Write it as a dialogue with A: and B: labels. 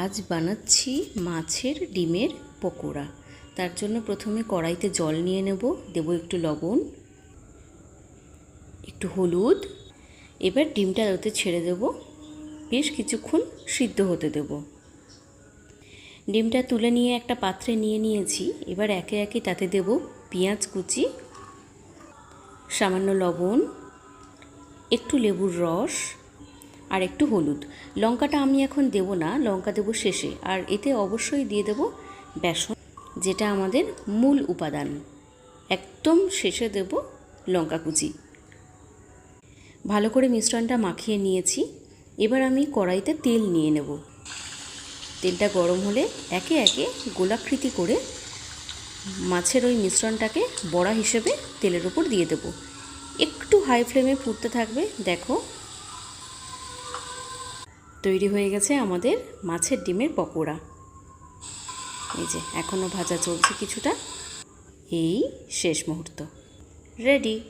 A: আজ বানাচ্ছি মাছের ডিমের পকোড়া। তার জন্য প্রথমে কড়াইতে জল নিয়ে নেব, দেব একটু লবণ, একটু হলুদ। এবার ডিমটা ওতে ছেড়ে দেব, বেশ কিছুক্ষণ সিদ্ধ হতে দেব। ডিমটা তুলে নিয়ে একটা পাত্রে নিয়ে নিয়েছি, এবার একে একে তাতে দেব পেঁয়াজ কুচি, সামান্য লবণ, একটু লেবুর রস আর একটু হলুদ। লঙ্কাটা আমি এখন দেব না, লঙ্কা দেব শেষে। আর এতে অবশ্যই দিয়ে দেব বেসন, যেটা আমাদের মূল উপাদান। একদম শেষে দেব লঙ্কা কুচি। ভালো করে মিশ্রণটা মাখিয়ে নিয়েছি। এবার আমি কড়াইতে তেল নিয়ে নেব। তেলটা গরম হলে একে একে গোলাকৃতি করে মাছের ওই মিশ্রণটাকে বড়া হিসেবে তেলের উপর দিয়ে দেব। একটু হাই ফ্লেমে ফুটতে থাকবে, দেখো তৈরি হয়ে গেছে আমাদের মাছের ডিমের পকোড়া। এই যে এখনও ভাজা চলছে কিছুটা। এই শেষ মুহূর্ত। রেডি